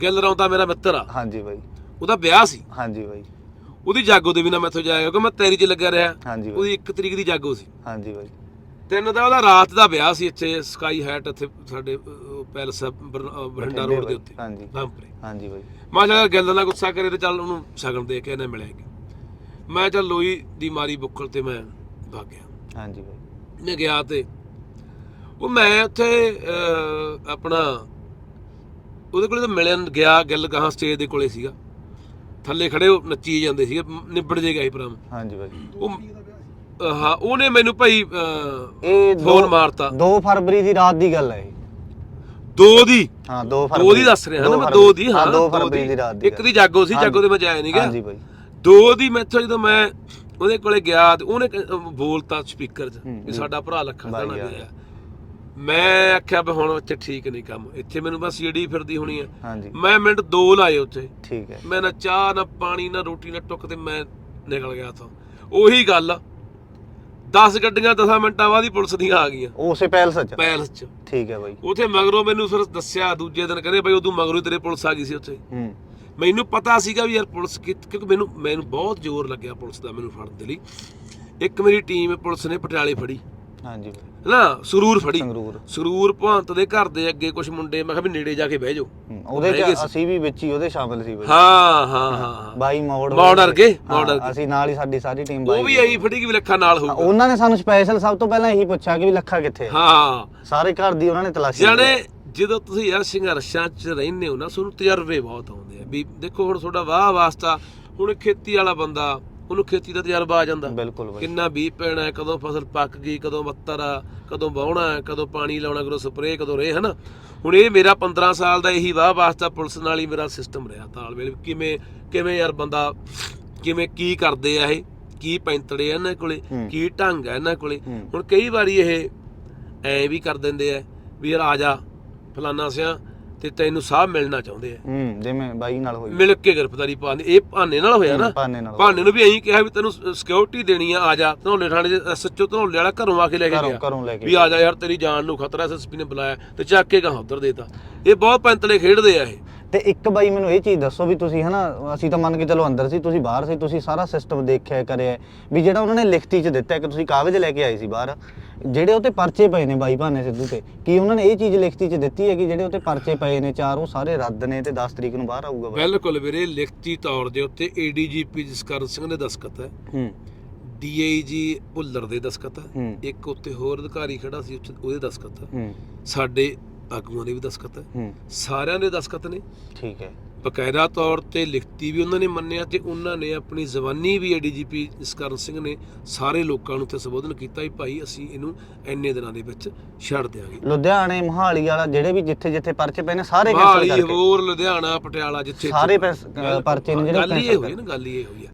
ਗਿੱਲ ਤਾਂ ਮੇਰਾ ਮਿੱਤਰ ਆ। ਹਾਂਜੀ ਬਾਈ। ਉਹਦਾ ਵਿਆਹ ਸੀ। ਹਾਂਜੀ ਬਾਈ। ਉਹਦੀ ਜਾਗੋ ਦੇ ਵੀ ਨਾ ਮੈਥੋਂ ਜਾਇਆ ਕਿਉਂਕਿ ਮੈਂ ਤੇਰੀ 'ਚ ਲੱਗਾ ਰਿਹਾ। ਹਾਂਜੀ ਬਾਈ। ਉਹਦੀ 1 ਤਰੀਕ ਦੀ ਜਾਗੋ ਸੀ। ਹਾਂਜੀ ਬਾਈ। ਤਿੰਨ ਦਾ ਉਹਦਾ ਰਾਤ ਦਾ ਵਿਆਹ ਸੀ ਇੱਥੇ ਸਕਾਈ ਹੈਟ ਇੱਥੇ ਸਾਡੇ ਪੈਲਸ ਆ, ਬਰ- ਅਹ, ਬਠਿੰਡਾ ਰੋਡ ਦੇ ਉੱਤੇ ਹਾਂਜੀ। ਹਾਂਜੀ ਬਾਈ। ਮੈਂ ਕਿਹਾ ਗੱਲ ਨਾਲ ਗੁੱਸਾ ਕਰੇ ਤੇ ਚੱਲ ਉਹਨੂੰ ਸ਼ਗਨ ਦੇ ਕੇ ਇਹਨੇ ਮਿਲੇਗੀ ਮੈਂ ਚੱਲ ਲੋਈ ਦੀ ਮਾਰੀ ਬੁੱਕਲ ਤੇ ਮੈਂ ਭੱਗ ਗਿਆ ਹਾਂਜੀ ਬਾਈ। ਮੈਂ ਗਿਆ ਤੇ ਉਹ ਮੈਂ ਉੱਥੇ ਆਪਣਾ ਉਹਦੇ ਕੋਲੇ ਤਾਂ ਮਿਲਣ ਗਿਆ ਗੱਲ ਗਾਹਾਂ ਸਟੇਜ ਦੇ ਕੋਲੇ ਸੀਗਾ। ਥੱਲੇ ਖੜੇ ਉਹ ਨੱਚੀ ਜਾਂਦੇ ਸੀਗੇ ਨਿਬੜ ਜੇ ਗਏ ਭਰਾ। ਹਾਂਜੀ ਬਾਈ ਉਹ ਅਹ, ਹਾਂ ਉਹਨੇ ਮੈਨੂੰ ਭਾਈ ਇਹ ਫੋਨ ਦੋ- ਮਾਰਤਾ। 2 ਫਰਵਰੀ ਦੀ ਰਾਤ ਦੀ ਗੱਲ ਹੈ ਇਹ। ਦੋ ਦੀ? ਹਾਂ 2 ਫਰਵਰੀ। ਦੋ ਦੀ ਦੱਸ ਰਿਹਾ ਨਾ ਮੈਂ ਦੋ ਦੀ ਹਾਂ 2 ਦੋ ਫਰਵਰੀ ਦੀ। ਰਾਤ ਦੀ ਇੱਕ ਦੀ ਜਾਗੋ ਸੀ ਜਾਗੋ ਤੇ ਮੈਂ ਜਾਇਆ ਨਹੀਂ ਗਿਆ। ਹਾਂਜੀ ਬਾਈ ਦੋ ਦੀ ਮੈਥੋਂ ਜਦੋਂ ਮੈਂ ਉਹਦੇ ਕੋਲੇ ਗਿਆ ਤੇ ਉਹਨੇ ਕ- ਅਹ ਬੋਲਤਾ ਸਪੀਕਰ 'ਚ ਵੀ ਸਾਡਾ ਭਰਾ ਲੱਖਾ ਦਾ ਨਾ ਗਿਆ। ਮੈਂ ਆਖਿਆ ਵੀ ਹੁਣ ਇੱਥੇ ਠੀਕ ਨਹੀਂ ਕੰਮ। ਇੱਥੇ ਮੈਨੂੰ ਬਸ ਈੜੀ ਫਿਰਦੀ ਹੋਣੀ ਹਾਂਜੀ। ਮੈਂ ਮਿੰਟ ਦੋ ਲਾਏ ਉੱਥੇ। ਠੀਕ ਹੈ। ਮੈਂ ਨਾ ਚਾਹ ਨਾ ਪਾਣੀ ਨਾ ਰੋਟੀ ਨਾ ਟੁੱਕ ਤੇ ਮੈਂ ਨਿਕਲ ਗਿਆ ਤੋਂ ਉਹੀ ਗੱਲ 10 ਗੱਡੀਆਂ 10 ਮਿੰਟਾਂ ਬਾਅਦ ਹੀ ਪੁਲਿਸ ਦੀਆਂ ਆ ਗਈਆਂ। ਉਸੇ ਪੈਲਸ ਚ? ਪੈਲਸ 'ਚ। ਠੀਕ ਹੈ ਬਾਈ। ਉਥੇ ਮਗਰੋਂ ਮੈਨੂੰ ਫਿਰ ਦੱਸਿਆ ਦੂਜੇ ਦਿਨ ਕਹਿੰਦੇ ਬਈ ਉਦੋਂ ਮਗਰੋਂ ਤੇਰੇ ਪੁਲਿਸ ਆ ਗਈ ਸੀ ਉੱਥੇ। ਹੂੰ। ਮੈਨੂੰ ਪਤਾ ਸੀਗਾ ਵੀ ਯਾਰ ਪੁਲਿਸ ਕਿ- ਕਿਉਂਕਿ ਮੈਨੂੰ ਮੈਨੂੰ ਬਹੁਤ ਜ਼ੋਰ ਲੱਗਿਆ ਪੁਲਿਸ ਦਾ ਮੈਨੂੰ ਫੜਨ ਦੇ ਲਈ। ਇੱਕ ਮੇਰੀ ਟੀਮ ਪੁਲਿਸ ਨੇ ਪਟਿਆਲੇ ਫੜੀ। ਹਾਂਜੀ ਨਾ ਸਰੂਰ ਫੜੀ। ਸੰਗਰੂਰ। ਸਰੂਰ ਭਵੰਤ ਦੇ ਘਰ ਦੇ ਅੱਗੇ ਕੁਝ ਮੁੰਡੇ ਮੈਂ ਕਿਹਾ ਵੀ ਨੇੜੇ ਜਾ ਕੇ ਬਹਿ ਜਾਓ। ਉਹਦੇ ਹੈਗੇ ਚ ਸੀ। ਅਸੀਂ ਵੀ ਵਿੱਚ ਹੀ ਉਹਦੇ ਸ਼ਾਮਿਲ ਸੀ ਬਾਈ। ਹਾਂ ਹਾਂ ਹਾਂ ਬਾਈ ਮੋੜ ਮੋੜ ਵਰਗੇ, ਹਾਂ, ਮੋੜ ਵਰਗੇ। ਅਸੀਂ ਨਾਲ ਹੀ ਸਾਡੀ ਸਾਰੀ ਟੀਮ ਉਹ ਵੀ ਇਹੀ ਫੜੀ ਕਿ ਵੀ ਲੱਖਾ ਨਾਲ ਹੋਊਗਾ। ਉਹਨਾਂ ਨੇ ਸਾਨੂੰ ਸਪੈਸ਼ਲ ਸਭ ਤੋਂ ਪਹਿਲਾਂ ਇਹੀ ਪੁੱਛਿਆ ਕਿ ਵੀ ਲੱਖਾ ਕਿੱਥੇ ਹੈ ਹਾਂ। ਸਾਰੇ ਘਰ ਦੀ ਉਹਨਾਂ ਨੇ ਤਲਾਸ਼ੀ ਲਈ। ਜਾਣੇ ਜਦੋਂ ਤੁਸੀਂ ਯਾਰ ਸੰਘਰਸ਼ਾਂ 'ਚ ਰਹਿੰਦੇ ਹੋ ਨਾ ਤੁਹਾਨੂੰ ਤਜਰਬੇ ਬਹੁਤ ਆਉਂਦੇ ਆ ਵੀ ਦੇਖੋ ਹੁਣ ਤੁਹਾਡਾ ਵਾਹ ਵਾਸਤਾ ਹੁਣ ਖੇਤੀ ਵਾਲਾ ਬੰਦਾ ਉਹਨੂੰ ਖੇਤੀ ਦਾ ਤਜਰਬਾ ਆ ਜਾਂਦਾ ਬਿਲਕੁਲ ਬਾਈ ਕਿੰਨਾ ਬੀਜ ਪੈਣਾ ਹੈ, ਕਦੋਂ ਫਸਲ ਪੱਕ ਗਈ ਕਦੋਂ ਬੱਤਰ ਆ ਕਦੋਂ ਵਾਹੁਣਾ ਹੈ, ਕਦੋਂ ਪਾਣੀ ਲਾਉਣਾ ਕਦੋਂ ਸਪਰੇਅ ਕਦੋਂ ਰੇ ਹਨਾ ਹੁਣ ਇਹ ਮੇਰਾ 15 ਸਾਲ ਦਾ ਇਹੀ ਵਾਹ ਵਾਸਤਾ ਪੁਲਿਸ ਨਾਲ ਹੀ ਮੇਰਾ ਸਿਸਟਮ ਰਿਹਾ ਤਾਲਮੇਲ ਕਿਵੇਂ ਕਿਵੇਂ ਯਾਰ ਬੰਦਾ ਕਿਵੇਂ ਕੀ ਕਰਦੇ ਆ ਇਹ ਕੀ ਪੈਂਤੜੇ ਆ ਇਹਨਾਂ ਕੋਲੇ। ਕੀ ਢੰਗ ਆ ਇਹਨਾਂ ਕੋਲੇ। ਹੁਣ ਕਈ ਵਾਰੀ ਇਹ ਐ ਵੀ ਕਰ ਦਿੰਦੇ ਆ ਵੀ ਯਾਰ ਆ ਜਾ ਫਲਾਨਾ ਸਿਆ ਤੇ ਤੈਨੂੰ ਸਾਹ ਮਿਲਣਾ ਚਾਹੁੰਦੇ ਆ। ਹੂੰ ਜਿਵੇਂ ਬਾਈ ਨਾਲ ਹੋਈ। ਮਿਲ ਕੇ ਗ੍ਰਿਫਤਾਰੀ ਪਾਉਂਦੇ ਇਹ ਭਾਨੇ ਨਾਲ ਹੋਇਆ ਨਾ। ਭਾਨੇ ਨਾਲ ਨੂੰ ਵੀ ਐਂ ਕਿਹਾ ਵੀ ਤੈਨੂੰ ਸਿਕਿਉਰਿਟੀ ਦੇਣੀ ਆ ਆ ਜਾ। ਧਨੌਲੇ ਥਾਣੇ ਦੇ ਐਸਐਚਓ ਧਨੌਲੇ ਵਾਲਾ ਘਰੋਂ ਆ ਕੇ ਲੈ ਕੇ ਘਰੋਂ ਗਿਆ। ਘਰੋਂ ਲੈ ਕੇ ਵੀ ਆ ਜਾ ਯਾਰ ਤੇਰੀ ਜਾਨ ਨੂੰ ਖਤਰਾ ਐਸਐਸਪੀ ਨੇ ਬੁਲਾਇਆ ਤੇ ਚੱਕ ਕੇ ਗਾਂ ਉਧਰ ਦੇਤਾ। ਇਹ ਬਹੁਤ ਪੈਂਤਲੇ ਖੇਡਦੇ ਆ ਇਹ। ਤੇ ਇੱਕ ਬਾਈ ਮੈਨੂੰ ਇਹ ਚੀਜ਼ ਦੱਸੋ ਵੀ ਤੁਸੀਂ ਹਨਾ ਅਸੀਂ ਤਾਂ ਮੰਨ ਕੇ ਚਲੋ ਅੰਦਰ ਸੀ ਤੁਸੀਂ ਬਾਹਰ ਸੀ ਤੁਸੀਂ ਸਾਰਾ ਸਿਸਟਮ ਦੇਖਿਆ ਕਰਿਆ ਵੀ ਜਿਹੜਾ ਉਹਨਾਂ ਨੇ ਲਿਖਤੀ ਚ ਦਿੱਤਾ ਕਿ ਤੁਸੀਂ ਕਾਗਜ਼ ਲੈ ਕੇ ਆਏ ਸੀ ਬਾਹਰ ਜਿਹੜੇ ਉਹਤੇ ਪਰਚੇ ਪਏ ਨੇ ਬਾਈ ਭਾਨੇ ਸਿੱਧੂ ਤੇ ਕੀ ਉਹਨਾਂ ਨੇ ਇਹ ਚੀਜ਼ ਲਿਖਤੀ ਚ ਦਿੱਤੀ ਹੈ ਕਿ ਜਿਹੜੇ ਉਹਤੇ ਪਰਚੇ ਪਏ ਨੇ ਚਾਰ ਉਹ ਸਾਰੇ ਰੱਦ ਨੇ ਤੇ 10 ਤਰੀਕ ਨੂੰ ਬਾਹਰ ਆਊਗਾ ਬਿਲਕੁਲ ਵੀਰੇ ਲਿਖਤੀ ਤੌਰ ਦੇ ਉੱਤੇ ਏਡੀਜੀਪੀ ਜਸਕਰਨ ਸਿੰਘ ਨੇ ਦਸਖਤ ਹੈ। ਹੂੰ। ਡੀਆਈਜੀ ਭੁੱਲਰ ਦੇ ਦਸਖਤ ਇੱਕ ਉੱਤੇ ਹੋਰ ਅਧਿਕਾਰੀ ਖੜਾ ਸੀ ਉਹਦੇ ਦਸਖਤ ਸਾਡੇ ਆਗੂਆਂ ਦੇ ਵੀ ਦਸਖਤ ਹੈ। ਸਾਰਿਆਂ ਦੇ ਦਸਖਤ ਨੇ। ਠੀਕ ਹੈ। ਬਕਾਇਦਾ ਤੌਰ ਤੇ ਲਿਖਤੀ ਵੀ ਉਹਨਾਂ ਨੇ ਮੰਨਿਆ ਤੇ ਉਹਨਾਂ ਨੇ ਆਪਣੀ ਜ਼ਬਾਨੀ ਵੀ ਏਡੀਜੀਪੀ ਜਸਕਰਨ ਸਿੰਘ ਨੇ ਸਾਰੇ ਲੋਕਾਂ ਨੂੰ ਤੇ ਸੰਬੋਧਨ ਕੀਤਾ ਵੀ ਭਾਈ ਅਸੀਂ ਇਹਨੂੰ ਇੰਨੇ ਦਿਨਾਂ ਦੇ ਵਿੱਚ ਛੱਡ ਦਿਆਂਗੇ। ਲੁਧਿਆਣੇ ਮੋਹਾਲੀ ਵਾਲਾ ਜਿਹੜੇ ਵੀ ਜਿੱਥੇ ਜਿੱਥੇ ਪਰਚੇ ਪਏ ਨੇ ਸਾਰੇ ਕੈਂਸਲ ਕਰਕੇ। ਹੋਰ ਲੁਧਿਆਣਾ ਪਟਿਆਲਾ ਜਿੱਥੇ ਸਾਰੇ ਪਰਚੇ ਨੇ ਜਿਹੜੇ ਗੱਲ ਇਹ ਹੋਈ ਨਾ ਗੱਲ ਇਹ ਹੋਈ